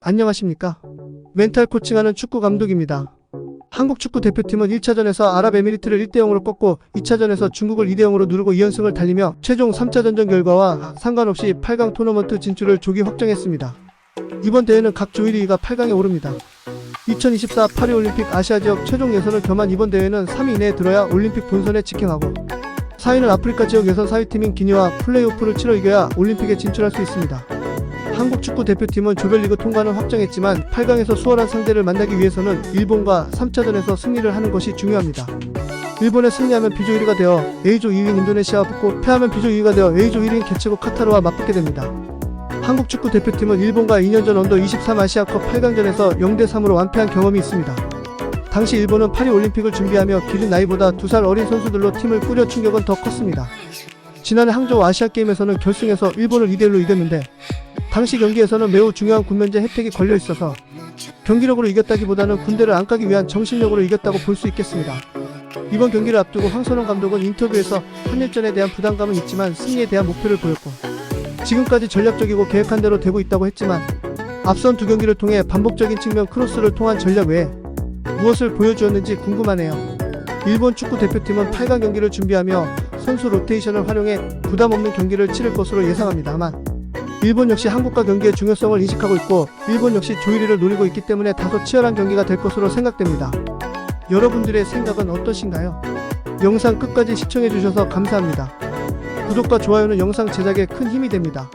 안녕하십니까. 멘탈 코칭하는 축구 감독입니다. 한국 축구 대표팀은 1차전에서 아랍에미리트를 1대0으로 꺾고 2차전에서 중국을 2대0으로 누르고 2연승을 달리며 최종 3차전전 결과와 상관없이 8강 토너먼트 진출을 조기 확정했습니다. 이번 대회는 각 조 1위가 8강에 오릅니다. 2024 파리올림픽 아시아 지역 최종 예선을 겸한 이번 대회는 3위 이내에 들어야 올림픽 본선에 직행하고 4위는 아프리카 지역 예선 4위팀인 기니와 플레이오프를 치러 이겨야 올림픽에 진출할 수 있습니다. 축구 대표팀은 조별리그 통과는 확정했지만 8강에서 수월한 상대를 만나기 위해서는 일본과 3차전에서 승리를 하는 것이 중요합니다. 일본에 승리하면 B조 1위가 되어 A조 2위인 인도네시아와 붙고 패하면 B조 2위가 되어 A조 1위인 개최국 카타르와 맞붙게 됩니다. 한국 축구 대표팀은 일본과 2년 전 언더 23 아시아컵 8강전에서 0대3으로 완패한 경험이 있습니다. 당시 일본은 파리 올림픽을 준비하며 기른 나이보다 2살 어린 선수들로 팀을 꾸려 충격은 더 컸습니다. 지난해 항저우 아시아게임에서는 결승에서 일본을 2대1로 이겼는데 당시 경기에서는 매우 중요한 군면제 혜택이 걸려 있어서 경기력으로 이겼다기보다는 군대를 안 까기 위한 정신력으로 이겼다고 볼 수 있겠습니다. 이번 경기를 앞두고 황선홍 감독은 인터뷰에서 한일전에 대한 부담감은 있지만 승리에 대한 목표를 보였고 지금까지 전략적이고 계획한 대로 되고 있다고 했지만 앞선 두 경기를 통해 반복적인 측면 크로스를 통한 전략 외에 무엇을 보여주었는지 궁금하네요. 일본 축구 대표팀은 8강 경기를 준비하며 선수 로테이션을 활용해 부담 없는 경기를 치를 것으로 예상합니다만 일본 역시 한국과 경기의 중요성을 인식하고 있고 일본 역시 조일위를 노리고 있기 때문에 다소 치열한 경기가 될 것으로 생각됩니다. 여러분들의 생각은 어떠신가요? 영상 끝까지 시청해 주셔서 감사합니다. 구독과 좋아요는 영상 제작에 큰 힘이 됩니다.